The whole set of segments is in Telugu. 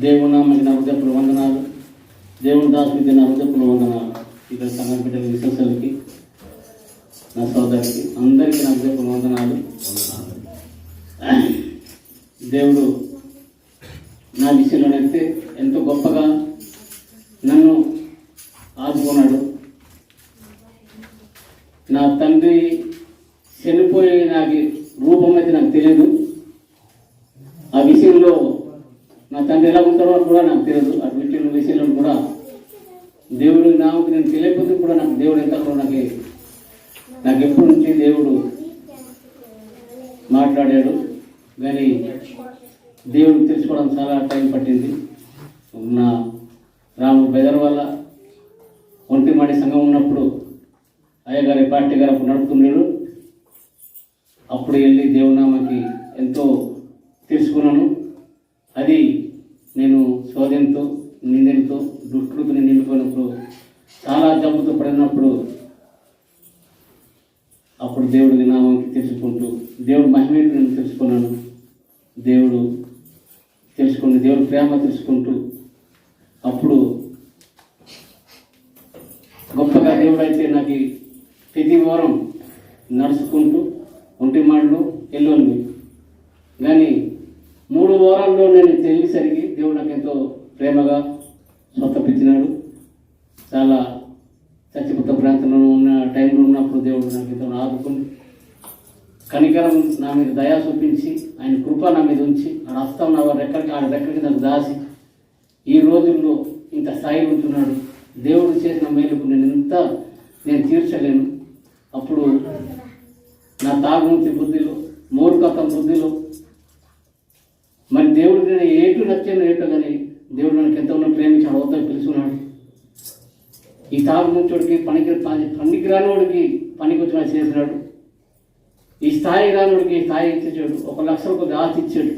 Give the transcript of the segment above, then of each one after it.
దేవుని నామకి నా హృదయపుల వందనాలు. దేవుని దాసుకి నా హృదయపుల వందనాలు. ఇక్కడ సంఘం బిడ్డల నా సోదరికి అందరికీ నా హృదయపుల వందనాలు. దేవుడు నా విషయంలోనైతే ఎంతో గొప్పగా నన్ను ఆదుకున్నాడు. నా తండ్రి చనిపోయే నాకు రూపం అయితే నాకు తెలియదు ఆ విషయంలో నా తండ్రి ఎలా ఉంటారో కూడా నాకు తెలియదు. అటు విషయంలో విషయంలో కూడా దేవుడు నాకు నేను తెలియకపోతే కూడా నాకు దేవుడు ఎంత నాకు నాకు ఎప్పటి నుంచి దేవుడు మాట్లాడాడు కానీ దేవుడు తెలుసుకోవడం చాలా టైం పట్టింది. నా రాము బెదర్ వల్ల ఒంటిమాడి సంఘం ఉన్నప్పుడు అయ్యగారి పార్టీ గారు అప్పుడు నడుపుతున్నాడు అప్పుడు వెళ్ళి దేవునామకి ఎంతో తెలుసుకున్నాను అది నేను శోధంతో నిందలతో దుష్కృతిని నేను నిండుకున్నప్పుడు చాలా జబ్బుతో పడినప్పుడు అప్పుడు దేవుడి నామానికి తెలుసుకుంటూ దేవుడు మహిమేటి నేను తెలుసుకున్నాను. దేవుడు తెలుసుకుని దేవుడు ప్రేమ తెలుసుకుంటూ అప్పుడు గొప్పగా దేవుడైతే నాకు ప్రతి వారం నడుచుకుంటూ ఒంటి మాటలు ఎల్లుంది కానీ మూడు వారాల్లో నేను తెలియసరికి దేవుడు నాకు ఎంతో ప్రేమగా దేవుడు నాకు ఎంతో ఆదుకుని కనికరం నా మీద దయా చూపించి ఆయన కృప నా మీద ఉంచి ఆడ హస్తం నా రెక్కడికి ఆడ రెక్కడికి నాకు దాసి ఈ రోజుల్లో ఇంత స్థాయి ఉంటున్నాడు. దేవుడు చేసిన మేలుకు నేను ఇంత నేను తీర్చలేను. అప్పుడు నా తాగుమూర్తి బుద్ధిలో మూర్ఖతం బుద్ధిలో మరి దేవుడు నేను ఏటు నచ్చాను ఏటో కానీ దేవుడు నాకు ఎంత ఉన్న ప్రేమించాడు అవతలు పిలుచున్నాడు ఈ తాగుమూర్చుడికి పనికి పనికి రానివాడికి పనికి వచ్చిన చేసినాడు. ఈ స్థాయి రానుడికి స్థాయి ఇచ్చాడు ఒక లక్ష రూపాయలు ఆశ ఇచ్చాడు.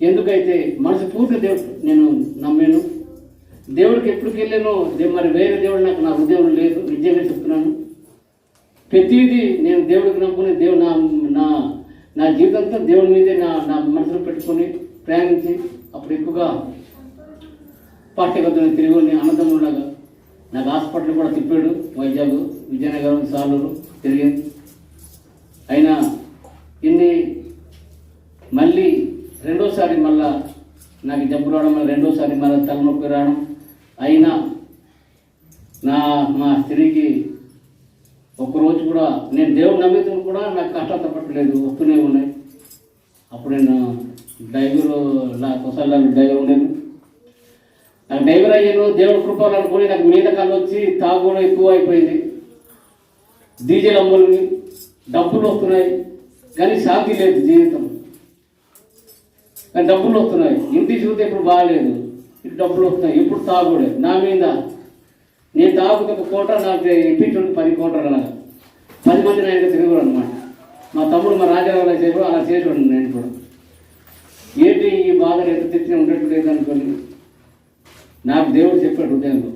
ఎందుకైతే మనసు పూర్తి దేవుడు నేను నమ్మాను దేవుడికి ఎప్పటికి వెళ్ళానో మరి వేరే దేవుడు నాకు నా ఉద్యోగం లేదు నిజంగా చెప్తున్నాను. ప్రతిదీ నేను దేవుడికి నమ్ముకుని దేవుడు నా నా నా జీవితంతో దేవుడి మీదే నా నా మనసులో పెట్టుకొని ప్రయాణించి అప్పుడు ఎక్కువగా పాఠ్యగతులు తిరిగి అన్నదమ్ములాగా నాకు హాస్పిటల్ కూడా తిప్పాడు వైజాగ్ విజయనగరం సాలూరు తిరిగింది అయినా ఇన్ని మళ్ళీ రెండోసారి మళ్ళా నాకు జబ్బు రావడం మళ్ళీ రెండోసారి మళ్ళీ తలనొప్పి రావడం. అయినా నా మా స్త్రీకి ఒక్కరోజు కూడా నేను దేవుడు నమ్మితులు కూడా నాకు కష్టాలు తప్పట్లేదు వస్తూనే ఉన్నాయి. అప్పుడు నేను డ్రైవరు నా కొసల్లో డ్రైవర్ ఉండేది. నాకు డ్రైవర్ అయ్యాను దేవుడు కృపలు అనుకుని నాకు మీద కళ్ళు వచ్చి తాగుడు ఎక్కువ అయిపోయింది డీజిల్ అమ్ములని డబ్బులు వస్తున్నాయి కానీ శాంతి లేదు జీవితం. కానీ డబ్బులు వస్తున్నాయి. ఇంటి చూస్తే ఇప్పుడు బాగాలేదు. ఇటు డబ్బులు వస్తున్నాయి ఇప్పుడు తాగుడే. నా మీద నేను తాగుతే ఒక కోట నాకు ఇప్పించండి పది కోటలు నాకు పది మంది ఆయన తిరుగుడు అనమాట మా తమ్ముడు మా రాజారావు అలా అలా చేసేవాడు నేను కూడా. ఏంటి ఈ బాధలు ఎంత తెచ్చిన ఉండేట్టు లేదనుకోండి నాకు దేవుడు చెప్పాడు హృదయంలో.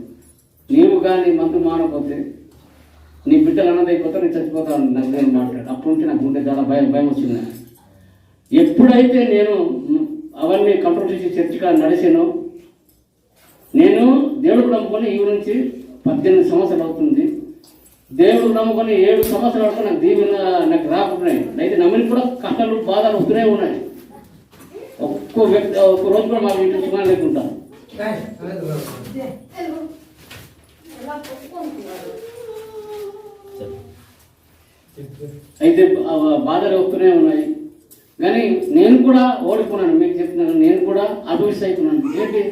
నీవు కానీ మందు మానకపోతే నీ బిడ్డలు అన్నదైపోతే నేను చచ్చిపోతాను నాకు నేను మాట్లాడు అప్పటి నుంచి నాకు ఉండే చాలా భయం భయం వచ్చింది. ఎప్పుడైతే నేను అవన్నీ కంట్రోల్ చేసి చర్చిగా నడిచానో నేను దేవుడు నమ్ముకొని ఈ నుంచి పద్దెనిమిది సంవత్సరాలు అవుతుంది. దేవుడు నమ్ముకొని ఏడు సంవత్సరాల వరకు నాకు దీవెన నాకు రాకుంటున్నాయి అయితే నమ్మిన కూడా కష్టాలు బాధలు వస్తూనే ఉన్నాయి. ఒక్కో వ్యక్తి ఒక్క రోజు కూడా మాకు ఇంటి సుఖం లేకుండా. అయితే ఆ బాధలు వస్తూనే ఉన్నాయి. కానీ నేను కూడా ఓడిపోయినాను మీకు చెప్తున్నాను నేను కూడా అభివృద్ధి అయిపోయినాను ఏంటి?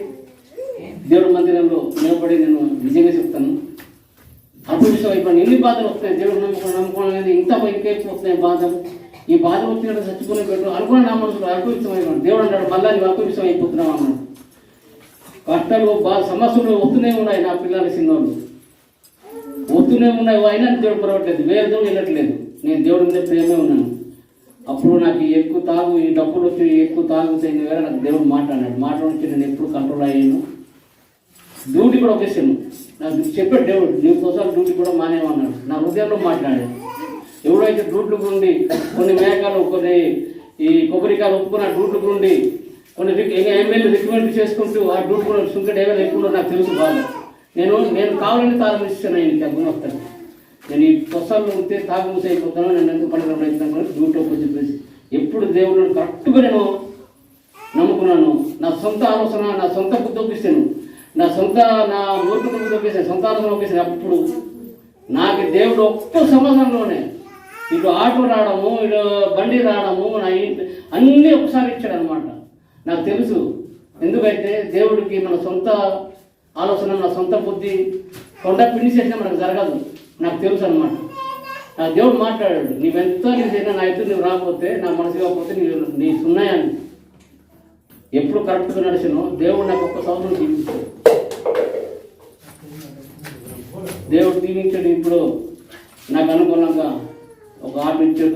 దేవుడి మందిరంలో నిలబడి నేను నిజంగా చెప్తాను. అభివృద్ధి అయిపోయాను ఎన్ని బాధలు వస్తున్నాయి? దేవుడు నమ్ముకుని నమ్ముకోవడం అనేది ఇంత ఇంకేసి వస్తున్నాయి బాధలు? ఈ బాధ వచ్చినట్టు చచ్చిపోయిన పెట్టు అనుకున్న నా మనసులో అల్పవిషం అయిపోయాడు దేవుడు అన్నాడు మళ్ళా నువ్వు అల్పవిషం అయిపోతున్నావు అన్నాడు. కష్టాలు బాధ సమస్యలు వస్తూనే ఉన్నాయి నా పిల్లల చిన్నోళ్ళు వస్తూనే ఉన్నాయి అయినా దేవుడు పొరవట్లేదు వేరే దేవుడు వెళ్ళట్లేదు. నేను దేవుడి మీద ప్రేమే ఉన్నాను. అప్పుడు నాకు ఈ ఎక్కువ తాగు ఈ డబ్బులు వచ్చి ఎక్కువ తాగుతాయి వేరే నాకు దేవుడు మాట్లాడాడు మాట్లాడి నేను ఎప్పుడు కంట్రోల్ అయ్యాను. డ్యూటీ కూడా వచ్చేసాను నాకు చెప్పాడు దేవుడు నీ కోసం డ్యూటీ కూడా మానేమన్నాడు నా హృదయంలో మాట్లాడాడు. ఎవడైతే డ్యూట్లు ఉండి కొన్ని మేకలు కొన్ని ఈ కొబ్బరికాయలు ఒప్పుకున్న డ్యూట్లు ఉండి కొన్ని ఎమ్మెల్యే రికమెండ్ చేసుకుంటూ ఆ డ్యూటీ కూడా సుంక డ్రైవర్ ఎక్కువ నాకు తెలుసు బాగా. నేను నేను కావాలని తాళం ఇస్తాను ఆయనకి ఆ గుణవస్తాను నేను ఈ పొసాల్లో ఉంటే తాగు అయిపోతాను నేను ఎందుకు పని ప్రయత్నం డ్యూటీలోకి వచ్చి తెలిసి ఎప్పుడు దేవుడు కరెక్ట్గా నేను నమ్ముకున్నాను? నా సొంత ఆలోచన నా సొంత బుద్ధి ఒప్పిస్తాను. నా సొంత నా ఓటు బుద్ధి ఒప్పిస్తాను సొంత ఆలోచన ఒప్పిస్తాను. అప్పుడు నాకు దేవుడు ఒక్క సంవత్సరంలోనే ఇటు ఆటో రావడము ఇటు బండి రావడము నా ఇంటి అన్నీ ఒకసారి ఇచ్చాడు అనమాట నాకు తెలుసు. ఎందుకంటే దేవుడికి మన సొంత ఆలోచన నా సొంత బుద్ధి కొండ పిండి చేసినా మనకు జరగదు. నాకు తెలుసు అనమాట నా దేవుడు మాట్లాడాడు నీవెంత నీ చేసినా నా ఎత్తు నువ్వు రాకపోతే నా మనసు కాకపోతే నీ నీ సున్నాయని ఎప్పుడు కరెక్ట్గా నడిచినో దేవుడు నాకు ఒక్క సంవత్సరం జీవించాడు. దేవుడు దీవించాడు ఇప్పుడు. నాకు అనుకూలంగా ఒక ఆర్డర్ ఇచ్చాడు.